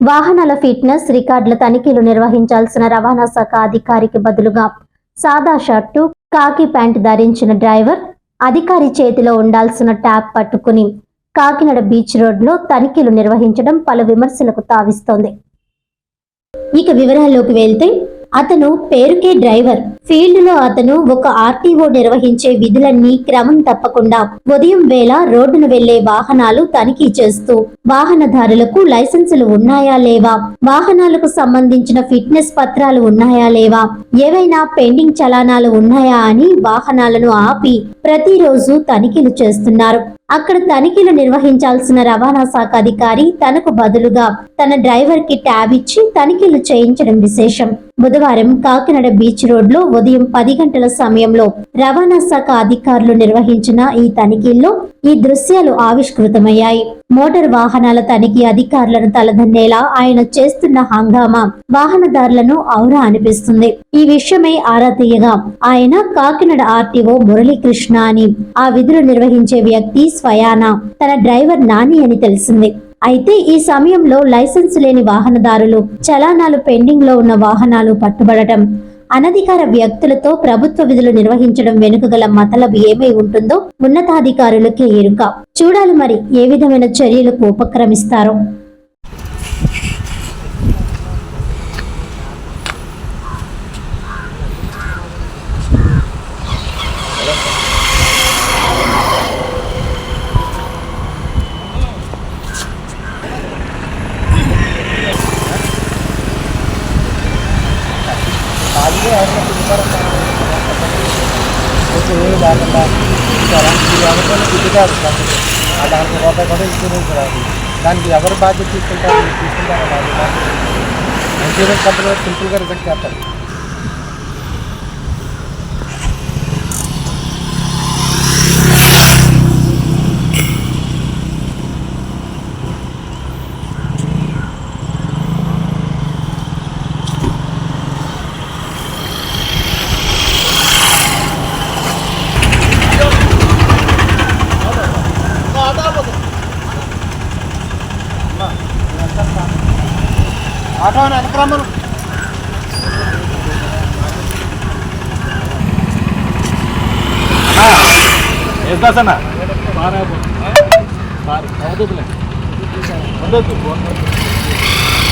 వాహనాల ఫిట్నెస్ రికార్డుల తనిఖీలు నిర్వహించాల్సిన రవాణా శాఖ అధికారికి బదులుగా సాదా షర్టు కాకి ప్యాంట్ ధరించిన డ్రైవర్ అధికారి చేతిలో ఉండాల్సిన ట్యాబ్ పట్టుకుని కాకినాడ బీచ్ రోడ్లో తనిఖీలు నిర్వహించడం పలు విమర్శలకు తావిస్తోంది. ఇక వివరాల్లోకి వెళ్తే అతను పేరుకే డ్రైవర్. ఫీల్డ్లో అతను ఒక ఆర్టీఓ నిర్వహించే విధులన్నీ క్రమం తప్పకుండా ఉదయం వేళ రోడ్డును వెళ్ళే వాహనాలు తనిఖీ చేస్తూ వాహనదారులకు లైసెన్సులు ఉన్నాయా లేవా? వాహనాలకు సంబంధించిన ఫిట్నెస్ పత్రాలు ఉన్నాయా లేవా? ఏవైనా పెండింగ్ చలానాలు ఉన్నాయా అని వాహనాలను ఆపి ప్రతిరోజు తనిఖీలు చేస్తున్నారు. అక్కడ తనిఖీలు నిర్వహించాల్సిన రవాణా శాఖ అధికారి తనకు బదులుగా తన డ్రైవర్కి ట్యాబ్ ఇచ్చి తనిఖీలు చేయించడం విశేషం. బుధవారం కాకినాడ బీచ్ రోడ్లో ఉదయం పది గంటల సమయంలో రవాణా శాఖ అధికారులు నిర్వహించిన ఈ తనిఖీల్లో ఈ దృశ్యాలు ఆవిష్కృతమయ్యాయి. మోటార్ వాహనాల తనిఖీ అధికారులను తలదన్నేలా ఆయన చేస్తున్న హంగామా వాహనదారులను ఔరా అనిపిస్తుంది. ఈ విషయమై ఆరా తీయగా ఆయన కాకినాడ ఆర్టీఓ మురళీకృష్ణ అని ఆ విధులు నిర్వహించే వ్యక్తి స్వయానా తన డ్రైవర్ నాని అని తెలిసింది. అయితే ఈ సమయంలో లైసెన్స్ లేని వాహనదారులు చలానాలు పెండింగ్లో ఉన్న వాహనాలు పట్టుబడటం అనధికార వ్యక్తులతో ప్రభుత్వ విధులు నిర్వహించడం వెనుక గల మతలబు ఏమై ఉంటుందో ఉన్నతాధికారులకే ఎరుక. చూడాలి మరి ఏ విధమైన చర్యలకు ఉపక్రమిస్తారో. ಅವ್ರನ್ನ ಕುದಿತಾರ इंश्योरेंस दी कंपनी सिंपल का रिज़ल्ट क्या है ఆటో అని వెనకరమ్మను వేస్తాసన్నా వద్దొద్దులే వద్దొద్దు ఇదే